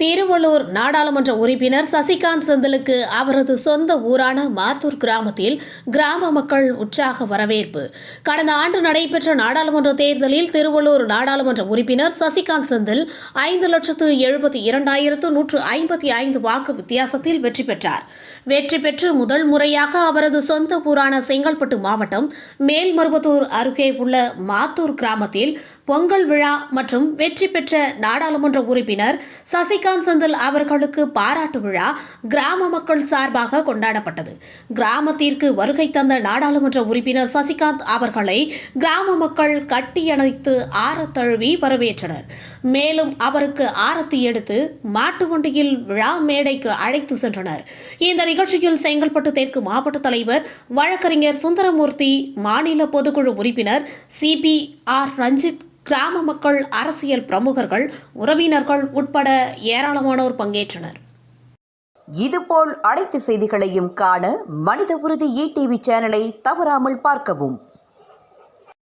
திருவள்ளூர் நாடாளுமன்ற உறுப்பினர் சசிகாந்த் செந்திலுக்கு அவரது சொந்த ஊரான மாத்தூர் கிராமத்தில் கிராம மக்கள் உற்சாக வரவேற்பு. கடந்த ஆண்டு நடைபெற்ற நாடாளுமன்ற தேர்தலில் திருவள்ளூர் நாடாளுமன்ற உறுப்பினர் சசிகாந்த் செந்தில் ஐந்து லட்சத்து எழுபத்தி இரண்டாயிரத்து நூற்று ஐம்பத்தி ஐந்து வாக்கு வித்தியாசத்தில் வெற்றி பெற்றார். வெற்றி பெற்று முதல் முறையாக அவரது சொந்த ஊரான செங்கல்பட்டு மாவட்டம் மேல்மருவத்தூர் அருகே உள்ள மாத்தூர் கிராமத்தில் பொங்கல் விழா மற்றும் வெற்றி பெற்ற நாடாளுமன்ற உறுப்பினர் சசிகாந்த் செந்தில் அவர்களுக்கு பாராட்டு விழா கிராம மக்கள் சார்பாக கொண்டாடப்பட்டது. கிராமத்திற்கு வருகை தந்த நாடாளுமன்ற உறுப்பினர் சசிகாந்த் அவர்களை கிராம மக்கள் கட்டியணைத்து ஆரத் தழுவி வரவேற்றனர். மேலும் அவருக்கு ஆரத்தி எடுத்து மாட்டு வண்டியில் விழா மேடைக்கு அழைத்து சென்றனர். இந்த நிகழ்ச்சியில் செங்கல்பட்டு தெற்கு மாவட்ட தலைவர் வழக்கறிஞர் சுந்தரமூர்த்தி மாநில பொதுக்குழு உறுப்பினர் சிபிஆர் ரஞ்சித் கிராம மக்கள் அரசியல் பிரமுகர்கள் உறவினர்கள் உட்பட ஏராளமானோர் பங்கேற்றனர். இதுபோல் அனைத்து செய்திகளையும் காண மனித உறுதி இடிவி சேனலை தவறாமல் பார்க்கவும்.